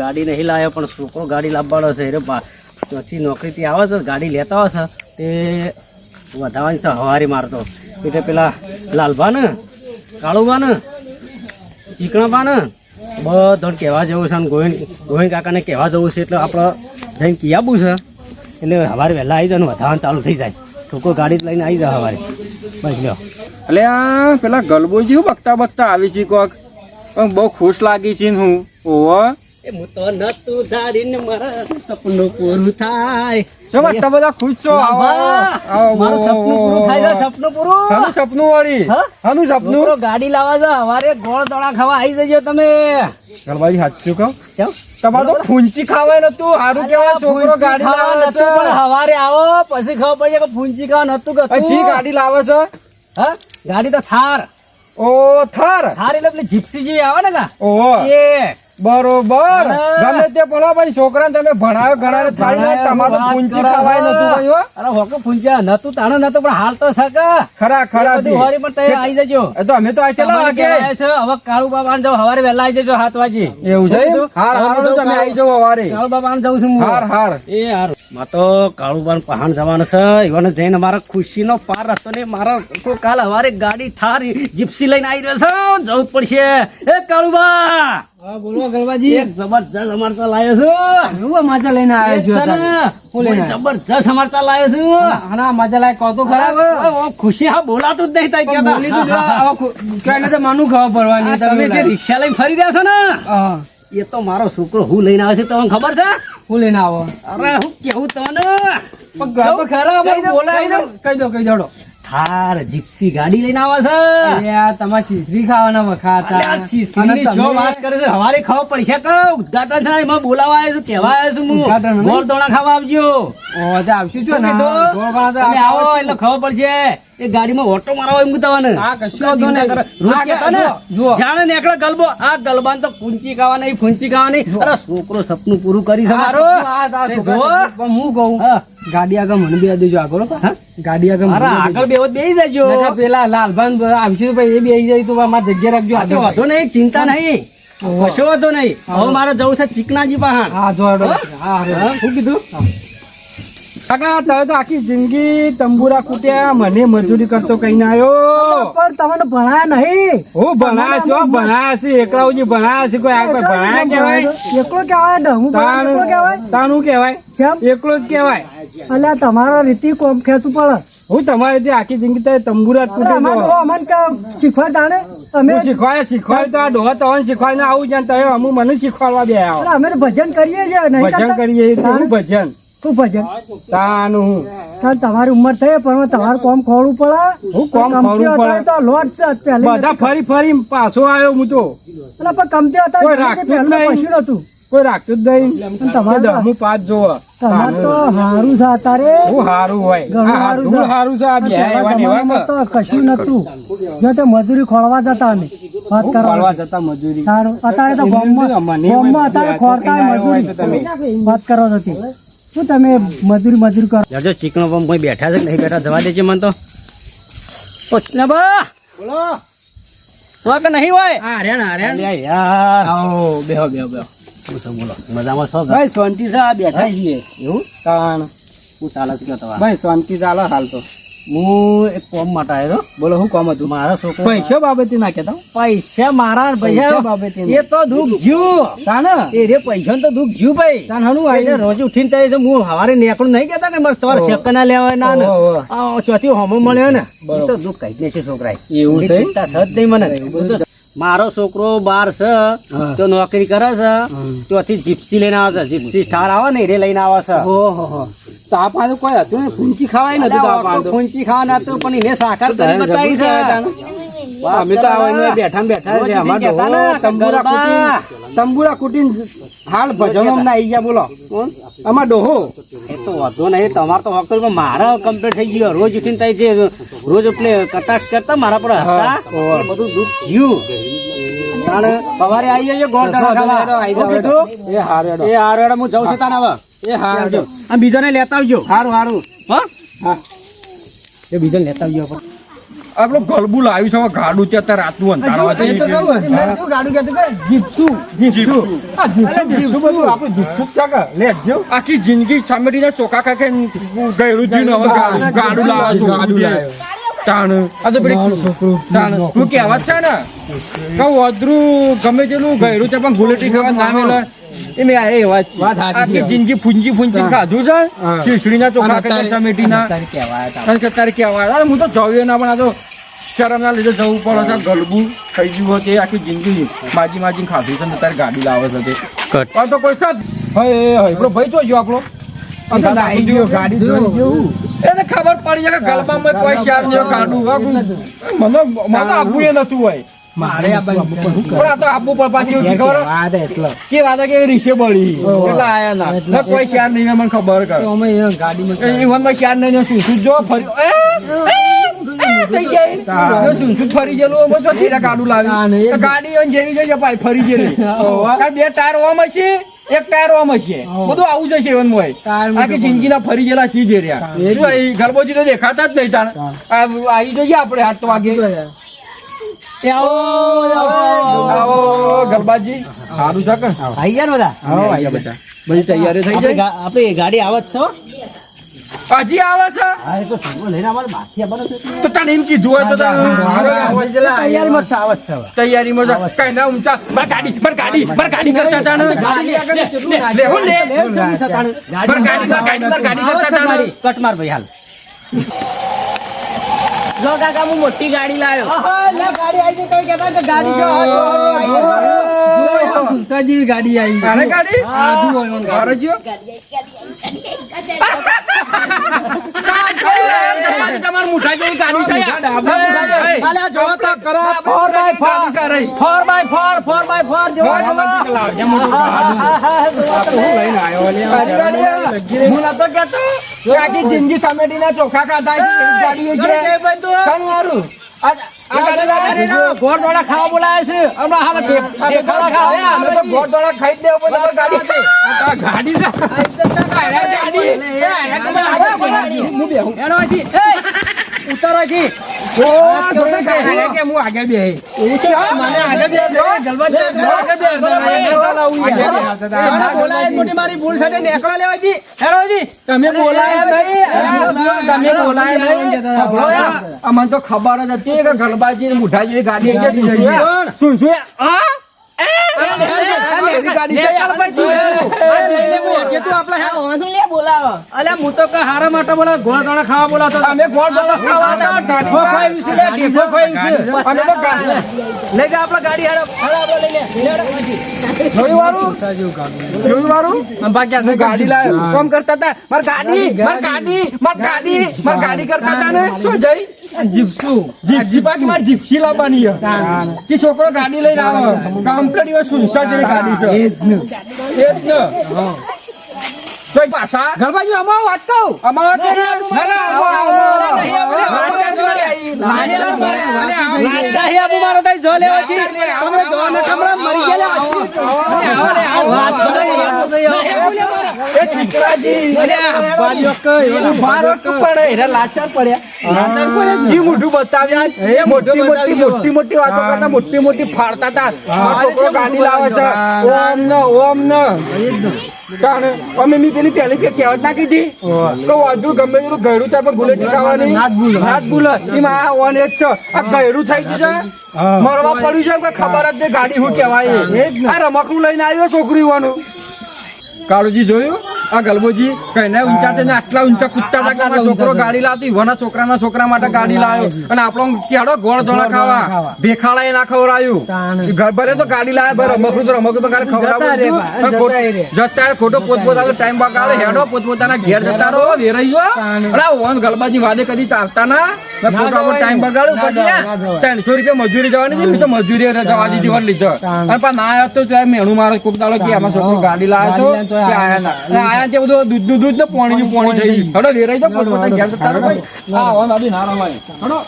ગાડી નહીં લાવ્યો પણ છોકરો ગાડી લાવવાનો છે. એટલે ત્યાંથી નોકરીથી આવે છે, ગાડી લેતા છે, તે વધારવાની છે, હવારી મારતો. એટલે પેલા લાલભા ને કાળુભા ને ચીકણાભા ને બધાને કહેવા જવું છે અને ગોવિંદ ગોવિંદ કાકાને કહેવા જવું છે, એટલે આપણે જઈને કિયાબું છે. એટલે સવારે વહેલા આવી જાય ને વધારવાનું ચાલુ થઈ જાય. છોકરો ગાડી લઈને આવી જાય સવારે બસ લ્યો. એટલે આ પેલા ગલબોજી હું બકતા બકતા આવી છે કોક? પણ બહુ ખુશ લાગી છે હું. એ હું તો નતું ધારીને મારા સપનું પૂરું થાય. ચો બકતા બધા ખુશ છો? આવો. લાભા, મારું સપનું પૂરું થાય છે સપનું પૂરું. હાનું સપનું વળી. હાનું સપનું? ગાડી લાવવા છે હવારે ગોળ દોડા ખાવા આવી જજો તમે. સાચું કહો. તમારે તો ફૂંચી ખાવાય નતું સારું કેવાય છોકરો ગાડી ખાવા લાવે નતું, છે. પણ હવારે આવો પછી ખબર પડી કે ફૂંચી ખાવા નતું જી ગાડી લાવે છે? હા? ગાડી તો થાર. ઓ થાર? થાર એટલે પેલી જીપ્સી જેવી આવે ને કા? ઓ એ. બરોબર. ગમે તે બોલો ભાઈ છોકરા તમે ભણાયો ઘણા થાળી ને તમારે કરો ખાવાય નતું ભાઈ અરે હોકે પૂંચ્યા નતું તાણે નતું પણ હાલ તો સકા ખરા ખરા હોરી પણ તૈયાર આવી જજો. એ તો અમે તો આ કેટલા વાગે? છે, હવે કાળુ બાબા જાવ હવારે વહેલા આવી જજો સાત વાગે. એવું છે હાર હાર તમે આવી જાવ હવારે કાળુ બાબા જાઉં છું હું. હાર હાર. એ હાર. માં તો કાળુબાન પહાણ જવાનું છે. ઈવન જઈને મારા ખુશીનો પાર રસ્તો ને મારા કોઈ કાલ હવારે ગાડી થાર જીપ્સી લઈને આવી રહ્યો છે. જવું જ પડશે. એ કાળુબા! બોલો ગરબાજી. એક જબરજસ્ત અમારતા લાયો છું. એવું માચા લઈને એક છે હું લઈને જબરજસ્ત અમારતા લાયો છું. આના માચા લાયક કહો તો ખરા. ખુશી હા બોલાતું જ નહીં તારી પણ બોલી તો. માનું પડવાની આ તમે જે રિક્ષા લઈને ફરી રહ્યા છો ને? એ તો મારો છોકરો હું લઈને આવે છે તમને ખબર છે? હું લઈને આવો. અરે હું કેવું તમને? પણ ઘર તો ખરા ભાઈ કહી બોલાય કહી દો. કહી દો કહી દો થાર જીપ્સી ગાડી લઈને આવે છે? તમારે શીશરી ખાવાના વખત. અને શું વાત કરે છે? હવારે ખાવ પૈસા કે ઉદઘાટન છે એમાં બોલાવા આવ્યો છું કહેવા આવ્યો છું હું. ગોળ દોણા ખાવા આવજો. ઓ, આવશું છો ને? આવો એટલે ખબર પડશે. એ ગાડીમાં ઓટો મારવા એમ કશો. રોજ હા, ને. જાણે ને એકલા ગલબો આ ગલબાન તો કુંચી ખાવા નહીં ફૂંચી ખાવા નહીં અરે છોકરો સપનું પૂરું કરી. પણ હું કહું. ગાડી આગળ મને બે દેજો આગળ ગાડી આગળ મારા આગળ બે. બેહો બેહી જજો. પેલા લાલભાન આવશે ભાઈ એ બે જાય તો મારા જગ્યા રાખજો આગળ. વાંધો નહીં ચિંતા નહીં. કશો વાંધો નહીં. હવે મારે જવું છે ચીકનાજી પાસે હા જો. હા, શું કીધું? કાકા તમે તો આખી જિંદગી તંબુરા કૂટ્યા મને મજૂરી કરતો કઈ આવ્યો પણ તમને ભણાયા નહીં. હું ભણાયા છો ભણાયા છે એકલાઓજી ભણાયા છે કોઈ આ ભણાયા કહેવાય? એકલો કહેવાય ને? હું ભણાયો એકલો કહેવાય? તાનું તાનું કહેવાય એકલો જ કહેવાય? અલ્યા તમારા રીતિ કોમ ખેંચવું પડે. હું તમારી જે આખી જિંદગી તમે તંબુરા છો અમને શીખવા તાણે અમે શીખવાય શીખવાય તો આ ડોહા તવન શીખવાય આવું જાય તમે અમુક મને શીખવાડવા બે અમે ભજન કરીએ છીએ ભજન કરીએ છીએ ભજન? શું ભજન? તાનું હું. કારણ તમારી ઉંમર થઈ પણ તમારું કોમ ખોડવું પડે. હું કોમ ખોડવું પડે? તો લોટ છે પહેલી બધા ફરી ફરી પાછો આવ્યો હું તો. એટલે પણ કમતી હતા કોઈ રાખતું જ નહીં. નતું કોઈ રાખતું જ નહીં. તમારે હું પાંચ જોવો. તમારે તો હારું છે અત્યારે. હું હારું હોય. ઘણું હારું છે. હારું છે. આ. તો કશું નતું જો તે મજૂરી ખોળવા જતા ને વાત કરવા જતા મજૂરી. સારું. અત્યારે તો ગામમાં ગામમાં અત્યારે ખોરતા મજૂરી. વાત કરવા જતી. શું તમે મજૂર મજૂર કરો? જો ચીકણો પંપ કોઈ બેઠા છે નહીં બેઠા જવા દેજે મને તો. ઓ બા બોલો. સો કે નહીં હોય? હા રે યાર. આવો બેહો બેહો બેહો. શું બોલો મજામાં છો ભાઈ શાંતિ છે બેઠા છીએ. એવું? તાણ. હું ચાલે છે ભાઈ શાંતિ ચાલે હાલ તો. હું એક કોમ માટે આવ્યો બોલો શું કોમ હતું? મારા છોકરો પૈસા બાબતે ના કેતા પૈસા મારા પૈસા પૈસા બાબતે એ તો દુઃખ જ્યું. તાને? એ રે પૈસા તો દુઃખ જ્યું ભાઈ. તાન હણું એટલે આવી રોજ ઉઠીને તઈ હું હવારે નેકડું નહીં કેતા ને મારે તમારે શેક ના લેવાય ના ને. આ ચોથી હોમો મળ્યો ને. તો દુઃખ કઈ છે છોકરા એવું ચિંતા નહીં મને. મારો છોકરો બાર છે તો નોકરી કરે છે ત્યાંથી જીપ્સી લઈને આવે છે. જીપ્સી. સ્ટાર આવે ને એ લઈને આવે છે. તો હો પાસે કોઈ હતું ને ફૂંચી ખાવાય નથી તો. ફૂંચી ખાવાના હતું પણ એને સાકાર કરી બતાવી છે. અમે તો આ વહીને બેઠા બેઠા છે. અમાર તંબુરા. તંબુરા કુટીન હાલ ભજનો આવી ગયા બોલો? અમાર ડોહો. એ તો વાંધો નહીં તમારે તો વખત મારા કમ્પ્લીટ થઈ ગયો રોજ ઉઠીને થાય છે રોજ એટલે કટાક્ષ કરતા મારા પર હતા. બધું દુઃખ જીવ સવારે આવી જજો ગોળ? એ હાર એ હારું હું જઉં છું હવે. એ હાર બીજાને લેતા આવજો. સારું સારું હા? હા. એ બીજાને લેતા આવજો. આપણું ગલબુ લાવ્યું છે ગાડું છે અત્યારે રાતનું અંધારું એ તો કહું ને, મેં શું ગાડું કે જીપસું, જીપસું. આ જીપસું, જીપસું બધું આપણું જીપસું જ છે? આખી જિંદગી સામેટીને ચોખા ખાઈ ખાઈને ગયડું થયું ને હવે ગાડું. ગાડું લાવે છે ગાડું લાવ્યો. તાણ. આ તો પેલી છોકરું તાણ. તું કહેવત છે ને? કે વધરું ગમે તેનું ગયડું છે પણ ગુલેટી ખાવા ના મેલે એ મેં એ વાત છે. આખી જિંદગી ફૂંજી ફૂંજી ખાધું છે. હા. ચોખા સમેટીના. અત્યારે કહેવાય તારે કહેવાય. હું તો જવ્યો ના પણ આ તો શરમના લીધે જવું પડે છે. ગલબું થઈ ગયું હોય તે આખી જિંદગી માજી માજી ખાધું છે ને તારે ગાડી લાવે છે તે. તો કોઈ સાથ હય હય ભાઈ તો જો આપણો. આઈ નાખી ગાડી એને ખબર પડી કે ગલબામાં કોઈ શેર નહીં કાઢું મને મને આપવું એ નતું હોય. મારે. પણ તો આપવું પડે પાછી ખબર? એટલે. કે વાત કે રીસે બળી. કેટલા આયા ના. કોઈ શેર નહીં મને ખબર કર. ગાડીમાં શેર નહીં શું શું જો ફરી થઈ જાય જો શું શું ફરી ગયેલું અમે તો થઈને ગાડું હા, ને તો ગાડી જેવી ભાઈ ફરી ગયેલી. બે ટાયર ઓમ હશે એક ટાયર ઓમ હશે. બધું આવું જશે એવન મોય આખી તો જિંદગીના ફરી ગયેલા સી જે રહ્યા. ગરબોજી તો દેખાતા જ નહીં તાણ. આવી જઈએ આપણે હાથ વાગે. આવો, આવો. આવો. ગરબાજી. સારું છે કે? આઈ ગયા બધા? આવો આઈ ગયા બધા. બધી તૈયારી થઈ જાય? ગા- ગાડી આવે જ છે. હજી આવે છે હા એ તો સંગો લઈને અમારે બાકી આવવાનું છે. તો તને એમ કીધું હોય તો તને આપણે જેલા તૈયારીમાં છે, આવે છે તૈયારીમાં કઈ ના ઊંચા માર ગાડી માર ગાડી માર ગાડી કરતા હતા ગાડી આગળ લે, લે, નાખ્યું? હું લે. લે, કેવું છે તાણે? માર ગાડી માર ગાડી માર ગાડી કરતા ગાડી. કટ માર ભાઈ હાલ લો કાકા હું મોટી ગાડી લાવ્યો લે, ગાડી આવી ગઈ, કોઈ કહેતા કે ગાડી જો, આ જો, આઈ ગઈ. જુઓ, એકદમ સુનસાન જેવી ગાડી આઈ અરે ગાડી હા, જુઓ, એમાં ગાડી. તમાર મુઠા જેવી ગાડી છે અલે તો જેવો લાવજે મોટું ગાડું. લઈને આવ્યો, આખી જિંદગી સમેટીને ચોખા ખાતા ગાડી છે. ઘરે ગાડી? ગોળ દોડા ખાવા બોલાવે છે હમણાં હાલ ઢે- ખાવા અમે તો ગોળ દોડા ખાઈ દેવું પડે, ગાડી આ ગાડી છે. હું બેહું. હેડો અહીંથી. એ, ઉતારો મને મોટી મારી ભૂલ સાથે નેકળો લેવા અહીંથી. હેડો અહીંથી. તમે બોલાય નહીં તમે બોલાયા નહીં સાંભળો યાર, અમને તો ખબર જ હતી કે ગણબાજી મુઠાજી ગાડી છે શું શું હા ગાડી કરતા હતા ને? શું જઈ? જીપસું. જીપસી કે માર જીપસી લાવવાની છે. કે છોકરો ગાડી લઈને આવે કમ્પ્લીટ એવો સુનસા જેવી ગાડી છે એ જ ને. એ જ ને જોઈ પાછા ગલબાજી, આમાં વાત કહું. અમારો તો ના, ના, આવો, આવો. મારો કઈ જો લેવા જી. તમે જો ને કમરા મરી ગયેલા એ ઠીકરાજી. બાજુ કઈ, ઓલું મારો તું પડે, એના લાચાર પડ્યા. જી મોઢું બતાવ્યા. એ મોટી મોટી મોટી મોટી વાતો કરતા મોટી મોટી ફાડતા હતા છોકરો ગાડી લાવે છે. ઓમ ન ઓમ ન. કારણ અમે મી પેલી પહેલી કહેવત ના કીધી? તો વધુ ગમે તેનું ગયડું થાય પણ ગુલેટી ખાવાની. ના જ ભૂલો. જ આ ઓન એ છે. આ ગયડું થઈ ગયું છે. મરવા પડ્યું છે ખબર જ નહીં ગાડી શું કહેવાય. એ. આ રમકડું લઈને આવ્યો છોકરી વાનું કાળુજી જોયું? આ ગલબોજી કઈને ઊંચા થઈને આટલા ઊંચા કૂદતા હતા કે છોકરો ગાડી લાવતી વના છોકરાના છોકરા માટે ગાડી લાવ્યો. અને આપણો કેડો ગોળ ધોળા ખાવા. ભેખાડા એ ના ખવડાયું. તાણ. તો ગાડી લાવે ભરે રમકડું તો રમકડું તો ખાલી જતા ખોટો પોતપોતાનો ટાઈમ બગાડે હેડો પોતપોતાના ઘેર જતા રહો વેરાઈ ગયો અરે ઓન ગલબાજી વાદે કદી ચાલતા ના. ને ખોટામાં જવાય. ટાઈમ બગાડું પછી. ત્રણસો રૂપિયા મજૂરી જવાની છે મેં તો મજૂરી જવા દીધી વાર લીધો. અને પણ ના આવ્યો તો મેણું મારો કોક દાડો કે આમાં છોકરો ગાડી લાવ્યો તો આયા ના. આયા તે બધું દૂધનું દૂધ ને પાણી પાણી થઈ હડો વેરાઈ જાઓ પોતપોતાના ઘેર જતા રહો ભાઈ હા હવે ના રમાય હડો